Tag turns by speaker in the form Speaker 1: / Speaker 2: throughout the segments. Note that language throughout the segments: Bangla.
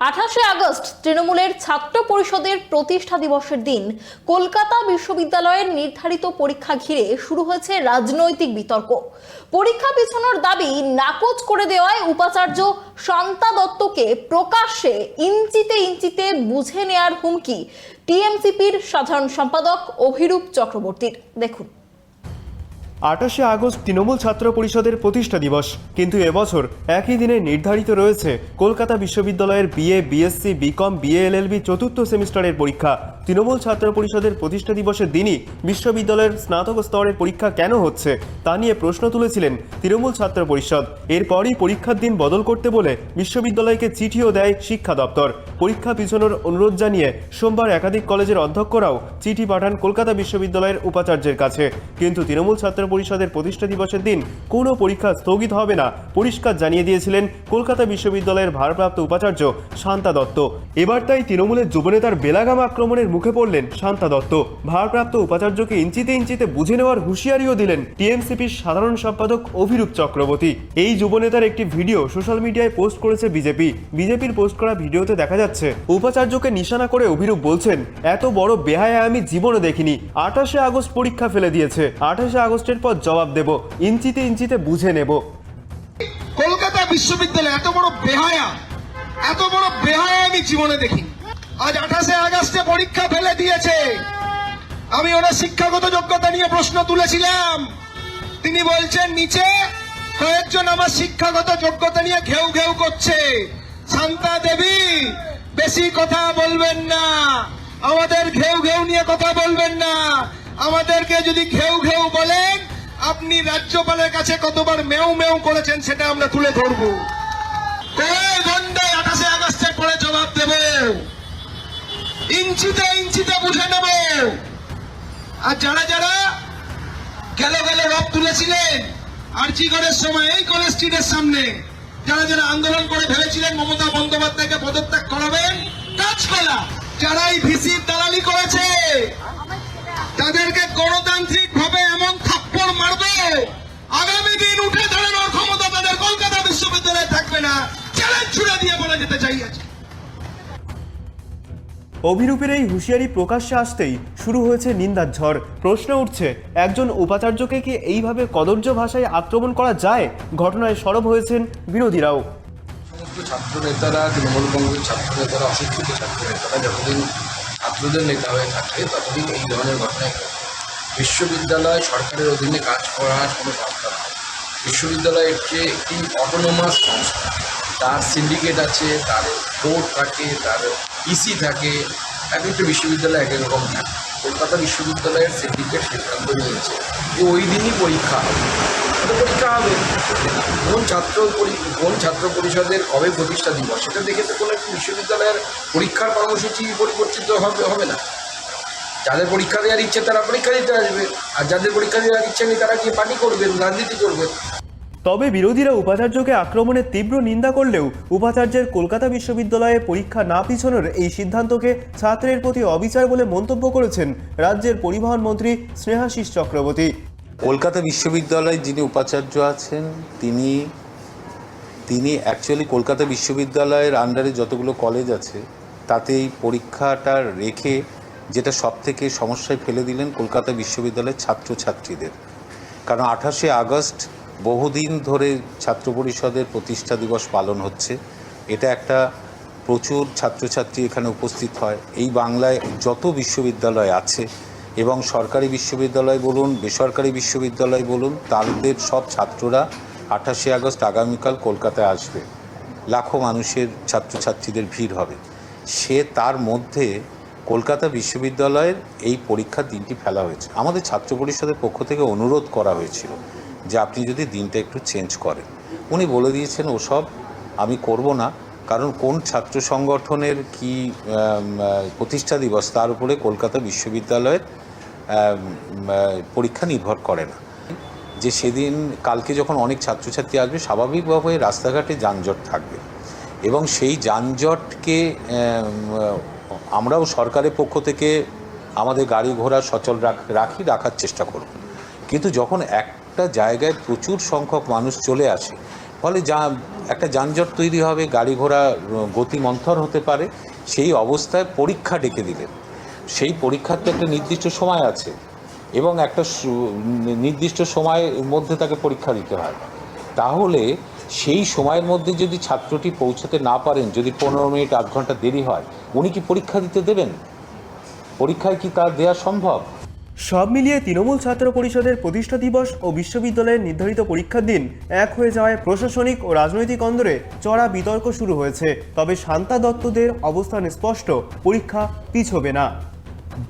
Speaker 1: আঠাশে আগস্ট তৃণমূলের ছাত্র পরিষদের প্রতিষ্ঠা দিবসের দিন কলকাতা বিশ্ববিদ্যালয়ের নির্ধারিত পরীক্ষা ঘিরে শুরু হয়েছে রাজনৈতিক বিতর্ক। পরীক্ষা পিছনোর দাবি নাকচ করে দেওয়ায় উপাচার্য শান্তা দত্তকে প্রকাশ্যে ইঞ্চিতে ইঞ্চিতে বুঝে নেয়ার হুমকি টিএমসিপির সাধারণ সম্পাদক অভিরূপ চক্রবর্তীর। দেখুন।
Speaker 2: আটাশে আগস্ট তৃণমূল ছাত্র পরিষদের প্রতিষ্ঠা দিবস। কিন্তু এবছর একই দিনে নির্ধারিত রয়েছে কলকাতা বিশ্ববিদ্যালয়ের বিএ, বিএসসি, বিকম বিএএলএলবি চতুর্থ সেমিস্টারের পরীক্ষা। তৃণমূল ছাত্র পরিষদের প্রতিষ্ঠা দিবসের দিনই বিশ্ববিদ্যালয়ের স্নাতক স্তরের পরীক্ষা কেন হচ্ছে, তা নিয়ে প্রশ্ন তুলেছিলেন তৃণমূল ছাত্র পরিষদ। এরপরই পরীক্ষার দিন বদল করতে বলে বিশ্ববিদ্যালয়কে চিঠিও দেয় শিক্ষা দপ্তর। পরীক্ষা পিছনোর অনুরোধ জানিয়ে সোমবার একাধিক কলেজের অধ্যক্ষরাও চিঠি পাঠান কলকাতা বিশ্ববিদ্যালয়ের উপাচার্যের কাছে। কিন্তু তৃণমূল ছাত্র পরিষদের প্রতিষ্ঠা দিবসের দিন কোনো পরীক্ষা স্থগিত হবে না পরিষ্কার জানিয়ে দিয়েছিলেন কলকাতা বিশ্ববিদ্যালয়ের ভারপ্রাপ্ত উপাচার্য শান্তা দত্ত। এবার তাই তৃণমূলের যুবনেতার বেলাগাম আক্রমণের মুখে পড়লেন শান্তা দত্ত। ভারপ্রাপ্ত উপাচার্যকে ইঞ্চিতে ইঞ্চিতে বুঝে নেওয়ার হুঁশিয়ারিও দিলেন টিএমসিপির সাধারণ সম্পাদক অভিরূপ চক্রবর্তী। এই যুবনেতার একটি ভিডিও সোশ্যাল মিডিয়ায় পোস্ট করেছে বিজেপি। বিজেপির পোস্ট করা ভিডিওতে দেখা যাচ্ছে, উপাচার্যকে নিশানা করে অভিরূপ বলছেন, এত বড় বেহায়া আমি জীবনে দেখিনি। আঠাশে আগস্ট পরীক্ষা ফেলে দিয়েছে। আঠাশে আগস্টের পর জবাব দেব। ইঞ্চিতে ইঞ্চিতে বুঝে নেব।
Speaker 3: কলকাতা বিশ্ববিদ্যালয় এত বড় বেহায়া, এত বড় বেহায়া আমি জীবনে দেখি আজ আঠাশে আগস্টে পরীক্ষা ফেলে দিয়েছে। আমি ওনার শিক্ষাগত যোগ্যতা নিয়ে প্রশ্ন তুলেছিলাম। তিনি বলছেন, নিচে কয়েকজন আমার শিক্ষাগত যোগ্যতা নিয়ে ঘেউ ঘেউ করছে। শান্তা দেবী, বেশি কথা বলবেন না। আমাদের ঘেউ ঘেউ নিয়ে কথা বলবেন না। আমাদেরকে যদি ঘেউ ঘেউ বলেন, আপনি রাজ্যপালের কাছে কতবার মেউ মেউ করেছেন সেটা আমরা তুলে ধরবো। কয় ঘন্টায় আঠাশে আগস্টের পরে জবাব দেব ইঞ্চিতে ইঞ্চিতে বুঝে নেব। আর যারা যারা গেল গেল রব তুলেছিলেন আর্জিগড়ের সময় এই কলেজ স্ট্রিটের সামনে, যারা যারা আন্দোলন করে ভেবেছিলেন মমতা বন্দ্যোপাধ্যায়কে পদত্যাগ করাবেন, কাজ করা। যারা এই ভিসির দালালি করেছে, তাদেরকে গণতান্ত্রিক ভাবে এমন থাপ্পড় মারবে, আগামী দিন উঠে দাঁড়ানোর ক্ষমতা তাদের কলকাতা বিশ্ববিদ্যালয়ে থাকবে না। চ্যালেঞ্জ ছুড়ে দিয়ে বলা যেতে চাই আজকে।
Speaker 2: অভিরূপের এই হুঁশিয়ারি প্রকাশ্যে আসতেই শুরু হয়েছে নিন্দার ঝড়। প্রশ্ন উঠছে, একজন উপাচার্যকে কি এইভাবে কদর্য ভাষায় আক্রমণ করা যায়? ঘটনায় সরব হয়েছেন বিরোধীরাও।
Speaker 4: সমস্ত ছাত্র নেতারা তৃণমূল কংগ্রেস ছাত্র নেতারা অশিক্ষিত ছাত্র নেতারা যতদিন ছাত্রদের নেতা হয়ে থাকবে ততদিন এই ধরনের ঘটনায়। বিশ্ববিদ্যালয় সরকারের অধীনে কাজ করার কোনো সংস্থা নয় বিশ্ববিদ্যালয় হচ্ছে একটি অটোনোমাস সংস্থা। তার সিন্ডিকেট আছে, তার বোর্ড থাকে, তার ইসি থাকে, এক একটা বিশ্ববিদ্যালয় এক এক রকম থাকে। কলকাতা বিশ্ববিদ্যালয়ের সিন্ডিকেট সিদ্ধান্ত নিয়েছে যে ওই দিনই পরীক্ষা হবে। পরীক্ষা হবে। কোন ছাত্র কোন ছাত্র পরিষদের কবে প্রতিষ্ঠা দিবস, সেটা দেখে তো কোনো একটি বিশ্ববিদ্যালয়ের পরীক্ষার কর্মসূচি পরিবর্তিত হবে হবে না। যাদের পরীক্ষা দেওয়ার ইচ্ছে তারা পরীক্ষা দিতে আসবে। আর যাদের পরীক্ষা দেওয়ার ইচ্ছে নেই তারা গিয়ে পার্টি করবেন রাজনীতি করবেন
Speaker 2: তবে বিরোধীরা উপাচার্যকে আক্রমণের তীব্র নিন্দা করলেও উপাচার্যের কলকাতা বিশ্ববিদ্যালয়ে পরীক্ষা না পিছনোর এই সিদ্ধান্তকে ছাত্রের প্রতি অবিচার বলে মন্তব্য করেছেন রাজ্যের পরিবহন মন্ত্রী স্নেহাশিস চক্রবর্তী।
Speaker 5: কলকাতা বিশ্ববিদ্যালয়ে যিনি উপাচার্য আছেন, তিনি তিনি অ্যাকচুয়ালি কলকাতা বিশ্ববিদ্যালয়ের আন্ডারে যতগুলো কলেজ আছে তাতে এই পরীক্ষাটা রেখে যেটা সব থেকে সমস্যায় ফেলে দিলেন কলকাতা বিশ্ববিদ্যালয়ের ছাত্রছাত্রীদের। কারণ আঠাশে আগস্ট বহুদিন ধরে ছাত্র পরিষদের প্রতিষ্ঠা দিবস পালন হচ্ছে। এটা একটা প্রচুর ছাত্রছাত্রী এখানে উপস্থিত হয়। এই বাংলায় যত বিশ্ববিদ্যালয় আছে এবং সরকারি বিশ্ববিদ্যালয় বলুন, বেসরকারি বিশ্ববিদ্যালয় বলুন, তাদের সব ছাত্ররা আঠাশে আগস্ট আগামীকাল কলকাতায় আসবে। লাখো মানুষের ছাত্রছাত্রীদের ভিড় হবে। সে তার মধ্যে কলকাতা বিশ্ববিদ্যালয়ের এই পরীক্ষার দিনটি ফেলা হয়েছে। আমাদের ছাত্র পরিষদের পক্ষ থেকে অনুরোধ করা হয়েছিল যে আপনি যদি দিনটা একটু চেঞ্জ করেন। উনি বলে দিয়েছেন, ওসব আমি করব না। কারণ কোন ছাত্র সংগঠনের কি প্রতিষ্ঠা দিবস তার উপরে কলকাতা বিশ্ববিদ্যালয়ের পরীক্ষা নির্ভর করে না। যে সেদিন, কালকে যখন অনেক ছাত্রছাত্রী আসবে, স্বাভাবিকভাবে রাস্তাঘাটে যানজট থাকবে। এবং সেই যানজটকে আমরাও সরকারের পক্ষ থেকে আমাদের গাড়ি ঘোড়া সচল রাখ- রাখি, রাখার চেষ্টা করব। কিন্তু যখন একটা জায়গায় প্রচুর সংখ্যক মানুষ চলে আসে। ফলে যা একটা যানজট তৈরি হবে গাড়ি ঘোড়া আহ, গতি মন্থর হতে পারে সেই অবস্থায় পরীক্ষা ডেকে দিলেন। সেই পরীক্ষার তো একটা নির্দিষ্ট সময় আছে এবং একটা নির্দিষ্ট সময়ের মধ্যে তাকে পরীক্ষা দিতে হয়। তাহলে সেই সময়ের মধ্যে যদি ছাত্রটি পৌঁছাতে না পারেন যদি পনেরো মিনিট আধ ঘণ্টা দেরি হয় উনি কি পরীক্ষা দিতে দেবেন? পরীক্ষায় কি তার দেওয়া সম্ভব?
Speaker 2: সব মিলিয়ে তৃণমূল ছাত্র পরিষদের প্রতিষ্ঠা দিবস ও বিশ্ববিদ্যালয়ের নির্ধারিত পরীক্ষার দিন এক হয়ে যাওয়ায় প্রশাসনিক ও রাজনৈতিক অন্দরে চড়া বিতর্ক শুরু হয়েছে। তবে শান্তা দত্তদের অবস্থান স্পষ্ট, পরীক্ষা পিছবে না।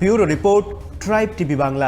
Speaker 2: Bureau report, tribe TV Bangla.